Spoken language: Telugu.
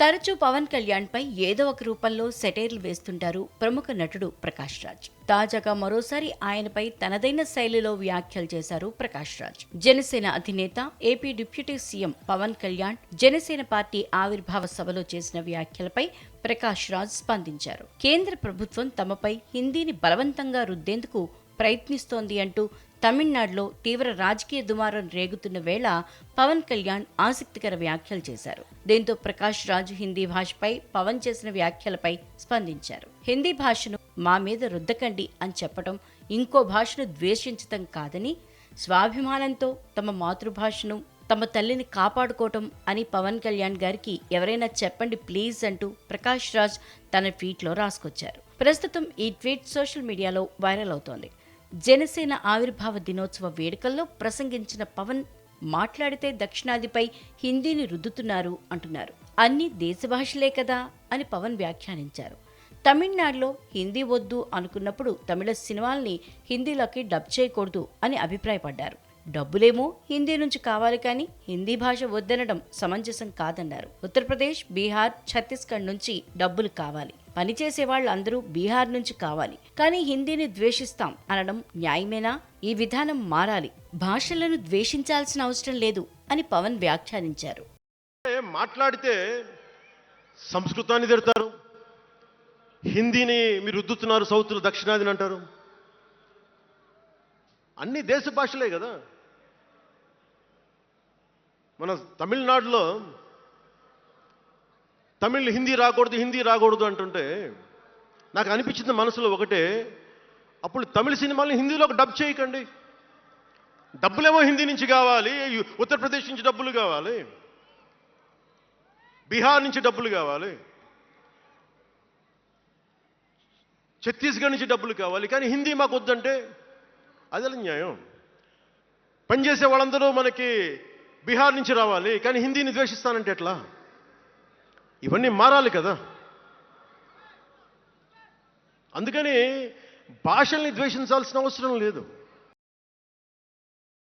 తరచూ పవన్ కళ్యాణ్ పై ఏదో ఒక రూపంలో సెటైర్లు వేస్తుంటారు ప్రముఖ నటుడు ప్రకాష్ రాజ్. తాజాగా మరోసారి ఆయనపై తనదైన శైలిలో వ్యాఖ్యలు చేశారు ప్రకాష్ రాజ్. జనసేన అధినేత AP deputy CM Pawan Kalyan Janasena party ఆవిర్భావ సభలో చేసిన వ్యాఖ్యలపై ప్రకాష్ రాజ్ స్పందించారు. కేంద్ర ప్రభుత్వం తమపై హిందీని బలవంతంగా రుద్దేందుకు ప్రయత్నిస్తోంది అంటూ తమిళనాడులో తీవ్ర రాజకీయ దుమారం రేగుతున్న వేళ పవన్ కళ్యాణ్ ఆసక్తికర వ్యాఖ్యలు చేశారు. దీంతో ప్రకాష్ రాజ్ హిందీ భాషపై పవన్ చేసిన వ్యాఖ్యలపై స్పందించారు. హిందీ భాషను మా మీద రుద్దకండి అని చెప్పడం ఇంకో భాషను ద్వేషించటం కాదని స్వాభిమానంతో తమ మాతృభాషను తమ తల్లిని కాపాడుకోవటం అని పవన్ కళ్యాణ్ గారికి ఎవరైనా చెప్పండి ప్లీజ్ అంటూ ప్రకాష్ రాజ్ తన ట్వీట్లో రాసుకొచ్చారు. ప్రస్తుతం ఈ ట్వీట్ సోషల్ మీడియాలో వైరల్ అవుతోంది. జనసేన ఆవిర్భావ దినోత్సవ వేడుకల్లో ప్రసంగించిన పవన్ మాట్లాడితే దక్షిణాదిపై హిందీని రుద్దుతున్నారు అంటున్నారు. అన్ని దేశ భాషలే కదా అని పవన్ వ్యాఖ్యానించారు. తమిళనాడులో హిందీ వద్దు అనుకున్నప్పుడు తమిళ సినిమాల్ని హిందీలోకి డబ్ చేయకూడదు అని అభిప్రాయపడ్డారు. డబ్బులేమో హిందీ నుంచి కావాలి కానీ హిందీ భాష వద్దనడం సమంజసం కాదన్నారు. ఉత్తరప్రదేశ్ బీహార్ ఛత్తీస్గఢ్ నుంచి డబ్బులు కావాలి. పనిచేసే వాళ్ళందరూ బీహార్ నుంచి కావాలి. కానీ హిందీని ద్వేషిస్తాం అనడం న్యాయమేనా? ఈ విధానం మారాలి. భాషలను ద్వేషించాల్సిన అవసరం లేదు అని పవన్ వ్యాఖ్యానించారు. మాట్లాడితే సంస్కృతాన్ని తిడతారు. హిందీని మీరు రుద్దుతున్నారు సౌత్లు దక్షిణాదిని అంటారు. అన్ని దేశ భాషలే కదా. మన తమిళనాడులో తమిళ్ హిందీ రాకూడదు హిందీ రాకూడదు అంటుంటే నాకు అనిపించింది మనసులో ఒకటే అప్పుడు తమిళ సినిమాల్ని హిందీలోకి డబ్ చేయకండి. డబ్బులేమో హిందీ నుంచి కావాలి ఉత్తరప్రదేశ్ నుంచి డబ్బులు కావాలి బీహార్ నుంచి డబ్బులు కావాలి ఛత్తీస్గఢ్ నుంచి డబ్బులు కావాలి కానీ హిందీ మాకు వద్దంటే అదే న్యాయం? పనిచేసే వాళ్ళందరూ మనకి బీహార్ నుంచి రావాలి కానీ హిందీని ద్వేషిస్తానంటే ఎట్లా? ఇవన్నీ మారాలి కదా. అందుకని భాషల్ని ద్వేషించాల్సిన అవసరం లేదు.